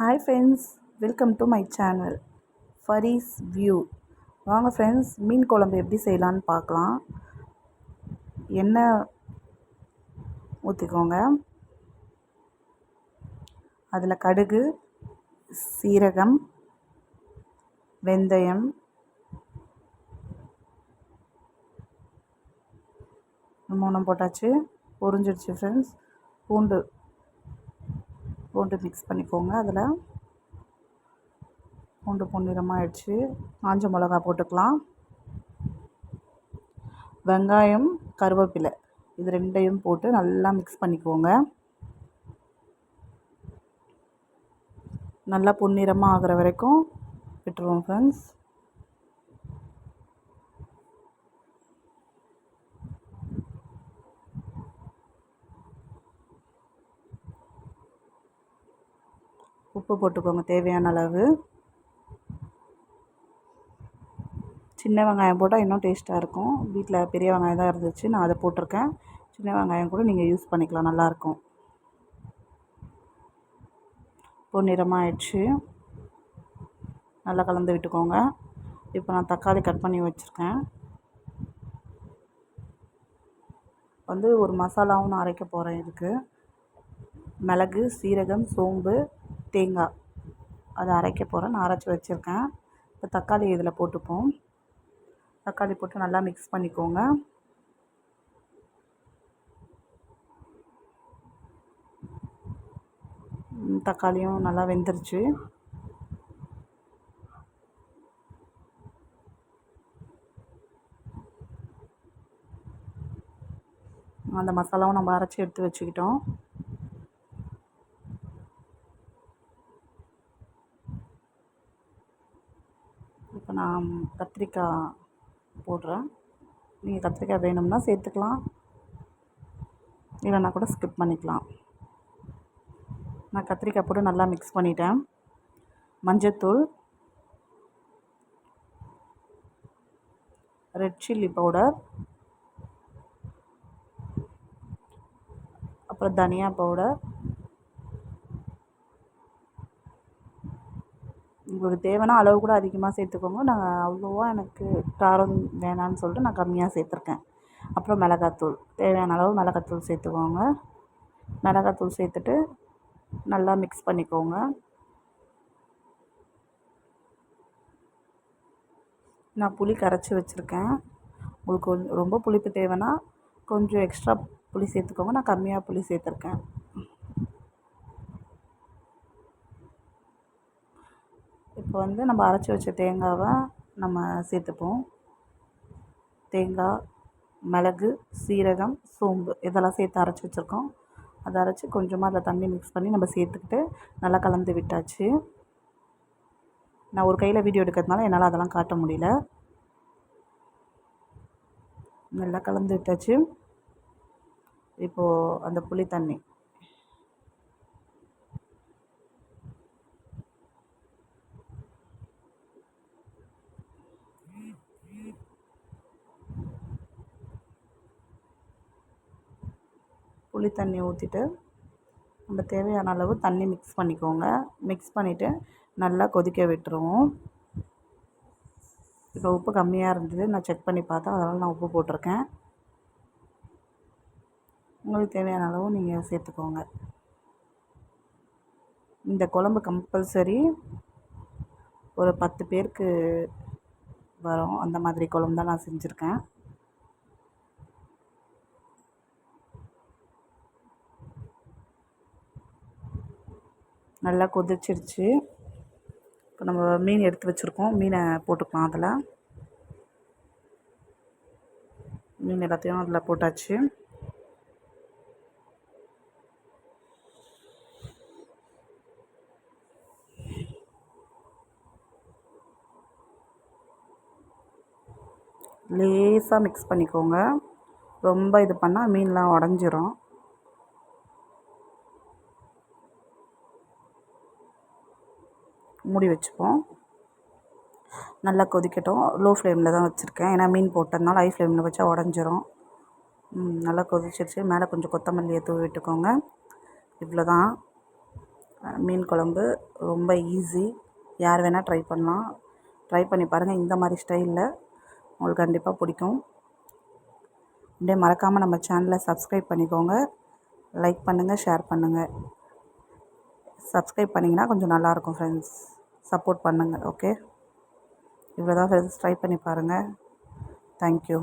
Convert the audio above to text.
Hi friends welcome to my channel Fareez view வாங்க friends மீன் குழம்பு எப்படி செய்யலான்னு பார்க்கலாம். எண்ணெய் ஊற்றிக்கோங்க அதில் கடுகு சீரகம் வெந்தயம் மூணம் போட்டாச்சு. பொரிஞ்சிடுச்சு ஃப்ரெண்ட்ஸ் பூண்டு பூண்டு மிக்ஸ் பண்ணிக்கோங்க. அதில் பூண்டு பொன்னிறமாக ஆயிடுச்சு காஞ்ச மிளகா போட்டுக்கலாம். வெங்காயம் கருவேப்பிலை இது ரெண்டையும் போட்டு நல்லா மிக்ஸ் பண்ணிக்கோங்க. நல்லா பொன்னிறமாக ஆகிற வரைக்கும் விட்டுருவோம் ஃப்ரெண்ட்ஸ் உப்பு போட்டுக்கோங்க தேவையான அளவு. சின்ன வெங்காயம் போட்டால் இன்னும் டேஸ்ட்டாக இருக்கும். வீட்டில் பெரிய வெங்காயம் தான் இருந்துச்சு நான் அதை போட்டிருக்கேன். சின்ன வெங்காயம் கூட நீங்கள் யூஸ் பண்ணிக்கலாம் நல்லாயிருக்கும் பொன்னிறமாக ஆயிடுச்சு நல்லா கலந்து விட்டுக்கோங்க. இப்போ நான் தக்காளி கட் பண்ணி வச்சுருக்கேன். வந்து ஒரு மசாலாவும் நான் அரைக்க போகிறேன் இதுக்கு. மிளகு சீரகம் சோம்பு தேங்காய். அதை அரைக்க போகிறேன் நான் அரைச்சி வச்சுருக்கேன். இப்போ தக்காளி இதில் போட்டுப்போம். தக்காளி போட்டு நல்லா மிக்ஸ் பண்ணிக்கோங்க. தக்காளியும் நல்லா வெந்துருச்சு. அந்த மசாலாவும் நம்ம அரைச்சி எடுத்து வச்சுக்கிட்டோம். இப்போ நான் கத்திரிக்காய் போடுறேன். நீங்கள் கத்திரிக்காய் வேணும்னா சேர்த்துக்கலாம். இல்லைன்னா கூட ஸ்கிப் பண்ணிக்கலாம். நான் கத்திரிக்காய் போட்டு நல்லா மிக்ஸ் பண்ணிட்டேன். மஞ்சத்தூள் ரெட் சில்லி பவுடர் அப்புறம் தனியா பவுடர் உங்களுக்கு தேவைன்னா அளவு கூட அதிகமாக சேர்த்துக்கோங்க. நான் அவ்வளோவா எனக்கு காரம் வேணான்னு சொல்லிட்டு நான் கம்மியாக சேர்த்துருக்கேன். அப்புறம் மிளகாத்தூள். தேவையான அளவு மிளகாத்தூள் சேர்த்துக்கோங்க. மிளகாத்தூள் சேர்த்துட்டு நல்லா மிக்ஸ் பண்ணிக்கோங்க. நான் புளி கரைச்சி வச்சுருக்கேன். உங்களுக்கு கொஞ்சம் ரொம்ப புளிப்பு தேவைன்னா கொஞ்சம் எக்ஸ்ட்ரா புளி சேர்த்துக்கோங்க. நான் கம்மியாக புளி சேர்த்துருக்கேன். இப்போ வந்து நம்ம அரைச்சி வச்ச தேங்காவை நம்ம சேர்த்துப்போம். தேங்காய் மிளகு சீரகம் சோம்பு இதெல்லாம் சேர்த்து அரைச்சி வச்சுருக்கோம். அதை அரைச்சி கொஞ்சமாக அதில் தண்ணி மிக்ஸ் பண்ணி நம்ம சேர்த்துக்கிட்டு நல்லா கலந்து விட்டாச்சு. நான் ஒரு கையில் வீடியோ எடுக்கிறதுனால என்னால் அதெல்லாம் காட்ட முடியல. நல்லா கலந்து விட்டாச்சு. இப்போது அந்த புளி தண்ணி. புளி தண்ணி ஊற்றிட்டு நம்ம தேவையான அளவு தண்ணி மிக்ஸ் பண்ணிக்கோங்க. மிக்ஸ் பண்ணிவிட்டு நல்லா கொதிக்க விட்டுருவோம். இப்போ உப்பு கம்மியாக இருந்தது நான் செக் பண்ணி பார்த்தேன். அதனால் நான் உப்பு போட்டிருக்கேன். உங்களுக்கு தேவையான அளவு நீங்கள் சேர்த்துக்கோங்க. இந்த குழம்பு கம்பல்சரி ஒரு பத்து பேருக்கு வரும். அந்த மாதிரி குழம்பு தான் நான் செஞ்சுருக்கேன். நல்லா கொதிச்சிருச்சு. இப்போ நம்ம மீன் எடுத்து வச்சுருக்கோம். மீனை போட்டுக்கலாம் அதில். மீன் எல்லாத்தையும் அதில் போட்டாச்சு. லேசாக மிக்ஸ் பண்ணிக்கோங்க. ரொம்ப இது பண்ணால் மீன்லாம் உடஞ்சிரும். மூடி வச்சுப்போம். நல்லா கொதிக்கட்டும். லோ ஃப்ளேமில் தான் வச்சுருக்கேன். ஏன்னா மீன் போட்டதுனால ஹை ஃப்ளேமில் வச்சா உடஞ்சிரும். நல்லா கொதிச்சிருச்சு. மேலே கொஞ்சம் கொத்தமல்லியை தூவி விட்டுக்கோங்க. இவ்வளோ தான் மீன் குழம்பு ரொம்ப ஈஸி யார் வேணால் ட்ரை பண்ணலாம். ட்ரை பண்ணி பாருங்கள் இந்த மாதிரி ஸ்டைலில் உங்களுக்கு கண்டிப்பாக பிடிக்கும். அப்படியே மறக்காமல் நம்ம சேனலை சப்ஸ்கிரைப் பண்ணிக்கோங்க. லைக் பண்ணுங்கள் ஷேர் பண்ணுங்கள் சப்ஸ்கிரைப் பண்ணிங்கன்னா கொஞ்சம் நல்லாயிருக்கும் ஃப்ரெண்ட்ஸ் சப்போர்ட் பண்ணுங்கள் ஓகே இவ்வளோ தான் ஃப்ரெண்ட்ஸ் ட்ரை பண்ணி பாருங்கள். தேங்க்யூ